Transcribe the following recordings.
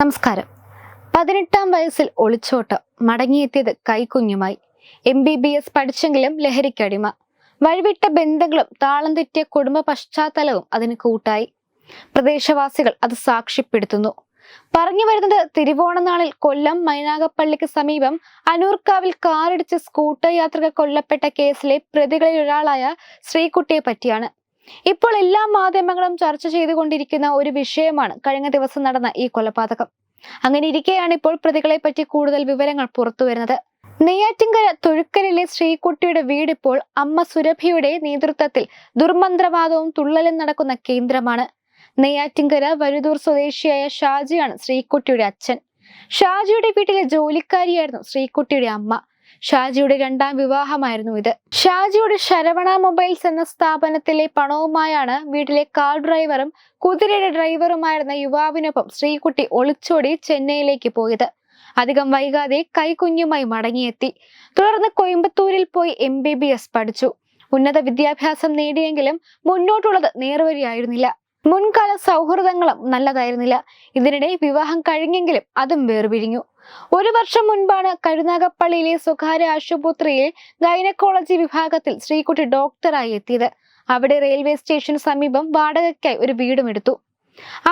നമസ്കാരം. പതിനെട്ടാം വയസ്സിൽ ഒളിച്ചോട്ട് മടങ്ങിയെത്തിയത് കൈക്കുഞ്ഞുമായി. എം ബി ബി എസ് പഠിച്ചെങ്കിലും ലഹരിക്കടിമ വഴിവിട്ട ബന്ധങ്ങളും താളം തെറ്റിയ കുടുംബ പശ്ചാത്തലവും അതിന് കൂട്ടായി. പ്രദേശവാസികൾ അത് സാക്ഷ്യപ്പെടുത്തുന്നു. പറഞ്ഞു വരുന്നത് തിരുവോണനാളിൽ കൊല്ലം മൈനാഗപ്പള്ളിക്ക് സമീപം അനൂർക്കാവിൽ കാറിടിച്ച് സ്കൂട്ടർ യാത്രിക കൊല്ലപ്പെട്ട കേസിലെ പ്രതികളിൽ ഒരാളായ ശ്രീകുട്ടിയെ പറ്റിയാണ്. ഇപ്പോൾ എല്ലാ മാധ്യമങ്ങളും ചർച്ച ചെയ്തുകൊണ്ടിരിക്കുന്ന ഒരു വിഷയമാണ് കഴിഞ്ഞ ദിവസം നടന്ന ഈ കൊലപാതകം. അങ്ങനെ ഇരിക്കെയാണ് ഇപ്പോൾ പ്രതികളെ പറ്റി കൂടുതൽ വിവരങ്ങൾ പുറത്തു വരുന്നത്. നെയ്യാറ്റിങ്കര തൊഴുക്കലിലെ ശ്രീകുട്ടിയുടെ വീട് ഇപ്പോൾ അമ്മ സുരഭിയുടെ നേതൃത്വത്തിൽ ദുർമന്ത്രവാദവും തുള്ളലും നടക്കുന്ന കേന്ദ്രമാണ്. നെയ്യാറ്റിങ്കര വരുതൂർ സ്വദേശിയായ ഷാജിയാണ് ശ്രീകുട്ടിയുടെ അച്ഛൻ. ഷാജിയുടെ വീട്ടിലെ ജോലിക്കാരിയായിരുന്നു ശ്രീകുട്ടിയുടെ അമ്മ. ഷാജിയുടെ രണ്ടാം വിവാഹമായിരുന്നു ഇത്. ഷാജിയുടെ ശരവണ മൊബൈൽസ് എന്ന സ്ഥാപനത്തിലെ പണവുമായാണ് വീട്ടിലെ കാർ ഡ്രൈവറും കുതിരയുടെ ഡ്രൈവറുമായിരുന്ന യുവാവിനൊപ്പം ശ്രീകുട്ടി ഒളിച്ചോടി ചെന്നൈയിലേക്ക് പോയത്. അധികം വൈകാതെ കൈകുഞ്ഞുമായി മടങ്ങിയെത്തി. തുടർന്ന് കോയമ്പത്തൂരിൽ പോയി എം ബി ബി എസ് പഠിച്ചു. ഉന്നത വിദ്യാഭ്യാസം നേടിയെങ്കിലും മുന്നോട്ടുള്ളത് നേർവഴിയായിരുന്നില്ല. മുൻകാല സൗഹൃദങ്ങളും നല്ലതായിരുന്നില്ല. ഇതിനിടെ വിവാഹം കഴിഞ്ഞെങ്കിലും അതും വേർപിരിഞ്ഞു. ഒരു വർഷം മുൻപാണ് കരുനാഗപ്പള്ളിയിലെ സ്വകാര്യ ആശുപത്രിയിൽ ഗൈനക്കോളജി വിഭാഗത്തിൽ ശ്രീകുട്ടി ഡോക്ടറായി എത്തിയത്. അവിടെ റെയിൽവേ സ്റ്റേഷന് സമീപം വാടകയ്ക്കായി ഒരു വീടും എടുത്തു.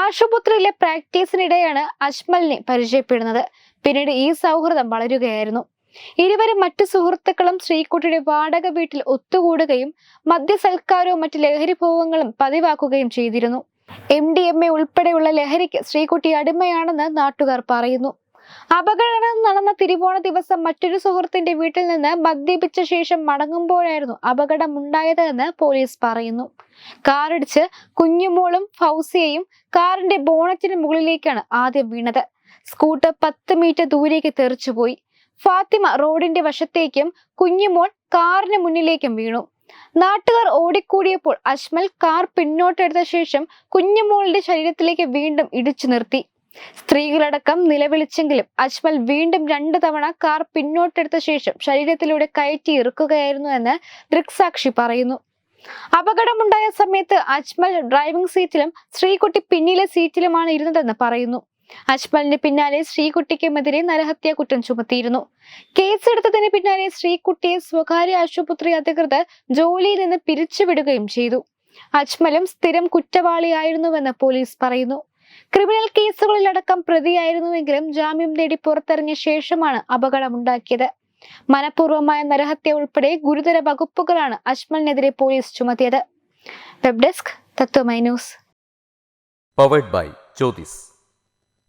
ആശുപത്രിയിലെ പ്രാക്ടീസിനിടെയാണ് അജ്മലിനെ പരിചയപ്പെടുന്നത്. പിന്നീട് ഈ സൗഹൃദം വളരുകയായിരുന്നു. ഇരുവരും മറ്റു സുഹൃത്തുക്കളും ശ്രീകുട്ടിയുടെ വാടക വീട്ടിൽ ഒത്തുകൂടുകയും മദ്യസൽക്കാരവും മറ്റു ലഹരി ഭോഗങ്ങളും പതിവാക്കുകയും ചെയ്തിരുന്നു. എം ഡി എം എ ഉൾപ്പെടെയുള്ള ലഹരിക്ക് ശ്രീകുട്ടി അടിമയാണെന്ന് നാട്ടുകാർ പറയുന്നു. അപകടം നടന്ന തിരുവോണ ദിവസം മറ്റൊരു സുഹൃത്തിന്റെ വീട്ടിൽ നിന്ന് മദ്യപിച്ച ശേഷം മടങ്ങുമ്പോഴായിരുന്നു അപകടമുണ്ടായത് എന്ന് പോലീസ് പറയുന്നു. കാറിടിച്ച് കുഞ്ഞുമോളും ഫൗസിയയും കാറിന്റെ ബോണറ്റിന് മുകളിലേക്കാണ് ആദ്യം വീണത്. സ്കൂട്ടർ പത്ത് മീറ്റർ ദൂരേക്ക് തെറിച്ചുപോയി. ഫാത്തിമ റോഡിന്റെ വശത്തേക്കും കുഞ്ഞുമോൾ കാറിന് മുന്നിലേക്കും വീണു. നാട്ടുകാർ ഓടിക്കൂടിയപ്പോൾ അജ്മൽ കാർ പിന്നോട്ടെടുത്ത ശേഷം കുഞ്ഞുമോളുടെ ശരീരത്തിലേക്ക് വീണ്ടും ഇടിച്ചു നിർത്തി. സ്ത്രീകളടക്കം നിലവിളിച്ചെങ്കിലും അജ്മൽ വീണ്ടും രണ്ടു തവണ കാർ പിന്നോട്ടെടുത്ത ശേഷം ശരീരത്തിലൂടെ കയറ്റി ഇറുക്കുകയായിരുന്നു എന്ന് ദൃക്സാക്ഷി പറയുന്നു. അപകടമുണ്ടായ സമയത്ത് അജ്മൽ ഡ്രൈവിംഗ് സീറ്റിലും ശ്രീകുട്ടി പിന്നിലെ സീറ്റിലുമാണ് ഇരുന്നതെന്ന് പറയുന്നു. അജ്മലിന് പിന്നാലെ ശ്രീകുട്ടിക്കുമെതിരെ നരഹത്യ കുറ്റം ചുമത്തിയിരുന്നു. കേസെടുത്തതിന് പിന്നാലെ ശ്രീകുട്ടിയെ സ്വകാര്യ ആശുപത്രി അധികൃതർ ജോലിയിൽ നിന്ന് പിരിച്ചുവിടുകയും ചെയ്തു. അജ്മലും സ്ഥിരം കുറ്റവാളിയായിരുന്നുവെന്ന് പോലീസ് പറയുന്നു. ക്രിമിനൽ കേസുകളിലടക്കം പ്രതിയായിരുന്നുവെങ്കിലും ജാമ്യം നേടി പുറത്തിറങ്ങിയ ശേഷമാണ് അപകടമുണ്ടാക്കിയത്. മനഃപൂർവമായ നരഹത്യ ഉൾപ്പെടെ ഗുരുതര വകുപ്പുകളാണ് അജ്മലിനെതിരെ police ചുമത്തിയത്. Web desk Tatwamayi news. Powered by Jyothis